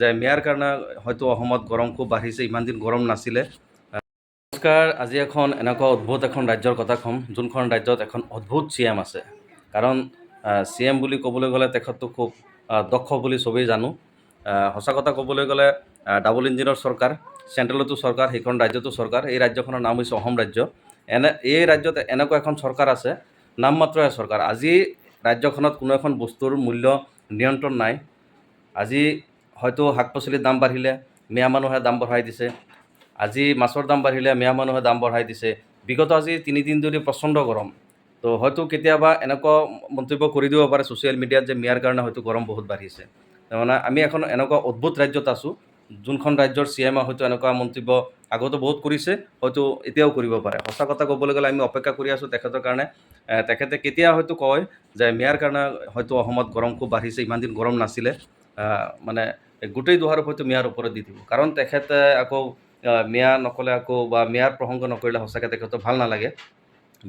যে মেয়াৰ কাৰণে হয়তো অসমত গৰম খুব বাঢ়িছে, ইমান দিন গৰম নাছিলে। নমস্কাৰ, আজি এখন এনেকুৱা অদ্ভুত এখন ৰাজ্যৰ কথা ক'ম, যোনখন ৰাজ্যত এখন অদ্ভুত চি এম আছে। কাৰণ চি এম বুলি ক'বলৈ গ'লে তেখেতটো খুব দক্ষ বুলি চবেই জানো। সঁচা কথা ক'বলৈ গ'লে ডাবল ইঞ্জিনৰ চৰকাৰ, চেণ্ট্ৰেলতো চৰকাৰ, সেইখন ৰাজ্যতো চৰকাৰ। এই ৰাজ্যখনৰ নাম হৈছে অসম ৰাজ্য। এনে, এই ৰাজ্যত এনেকুৱা এখন চৰকাৰ আছে, নাম মাত্ৰহে চৰকাৰ। আজি ৰাজ্যখনত কোনো এখন বস্তুৰ মূল্য নিয়ন্ত্ৰণ নাই। আজি হয়তো শাক পাচলিৰ দাম বাঢ়িলে, মিয়া মানুহে দাম বঢ়াই দিছে। আজি মাছৰ দাম বাঢ়িলে, মিয়া মানুহে দাম বঢ়াই দিছে। বিগত আজি তিনিদিন ধৰি প্ৰচণ্ড গৰম। তো হয়তো কেতিয়াবা এনেকুৱা মন্তব্য কৰি দিব পাৰে ছ'চিয়েল মিডিয়াত যে মিয়াৰ কাৰণে হয়তো গৰম বহুত বাঢ়িছে। তাৰমানে আমি এখন এনেকুৱা অদ্ভুত ৰাজ্যত আছোঁ, যোনখন ৰাজ্যৰ চি এমে হয়তো এনেকুৱা মন্তব্য আগতে বহুত কৰিছে, হয়তো এতিয়াও কৰিব পাৰে। সঁচা কথা ক'বলৈ গ'লে আমি অপেক্ষা কৰি আছোঁ তেখেতৰ কাৰণে। তেখেতে কেতিয়া হয়তো কয় যে মিয়াৰ কাৰণে হয়তো অসমত গৰম খুব বাঢ়িছে, ইমান দিন গৰম নাছিলে। মানে গোটেই দোহাৰো হয়তো মিয়াৰ ওপৰত দি দিব কাৰণ তেখেতে আকৌ মিয়া নক'লে আকৌ বা মিয়াৰ প্ৰসংগ নকৰিলে সঁচাকৈ তেখেতৰ ভালো নালাগে।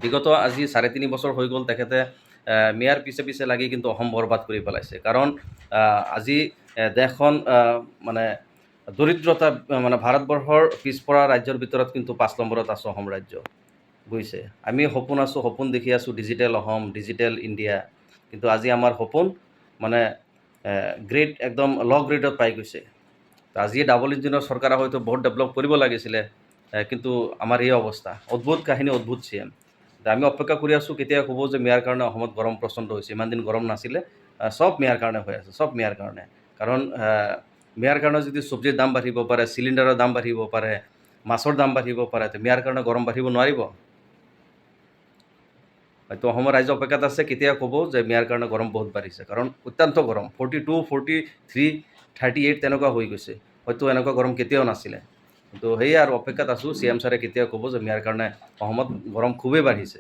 বিগত আজি চাৰে তিনি বছৰ হৈ গ'ল তেখেতে মিয়াৰ পিছে পিছে লাগি কিন্তু অসম বৰবাদ কৰি পেলাইছে। কাৰণ আজি দেশখন মানে দৰিদ্ৰতা মানে ভাৰতবৰ্ষৰ পিছপৰা ৰাজ্যৰ ভিতৰত কিন্তু পাঁচ নম্বৰত আছে অসম ৰাজ্য। বুজিছে? আমি সপোন আছোঁ, সপোন দেখি আছোঁ, ডিজিটেল অসম, ডিজিটেল ইণ্ডিয়া। কিন্তু আজি আমাৰ সপোন মানে গ্ৰেড একদম ল গ্ৰেডত পাই গৈছে। তো আজি ডাবল ইঞ্জিনৰ চৰকাৰে হয়তো বহুত ডেভেলপ কৰিব লাগিছিলে কিন্তু আমাৰ এই অৱস্থা, অদ্ভুত কাহিনী, অদ্ভুত চি এম আমি অপেক্ষা কৰি আছোঁ কেতিয়া ক'ব যে মিয়াৰ কাৰণে অসমত গৰম প্ৰচণ্ড হৈছে, ইমান দিন গৰম নাছিলে চব মিয়াৰ কাৰণে হৈ আছে, চব মিয়াৰ কাৰণে। কাৰণ মিয়াৰ কাৰণে যদি চব্জিৰ দাম বাঢ়িব পাৰে, চিলিণ্ডাৰৰ দাম বাঢ়িব পাৰে, মাছৰ দাম বাঢ়িব পাৰে, তো মিয়াৰ কাৰণে গৰম বাঢ়িব নোৱাৰিব। হয়তো অসমৰ ৰাইজ অপেক্ষাত আছে কেতিয়া ক'ব যে মিয়াৰ কাৰণে গৰম বহুত বাঢ়িছে। কাৰণ অত্যন্ত গৰম forty two forty three thirty eight তেনেকুৱা হৈ গৈছে। হয়তো এনেকুৱা গৰম কেতিয়াও নাছিলে। তো সেয়ে আৰু অপেক্ষাত আছোঁ, চি এম ছাৰে কেতিয়া ক'ব যে মিয়াৰ কাৰণে অসমত গৰম খুবেই বাঢ়িছে।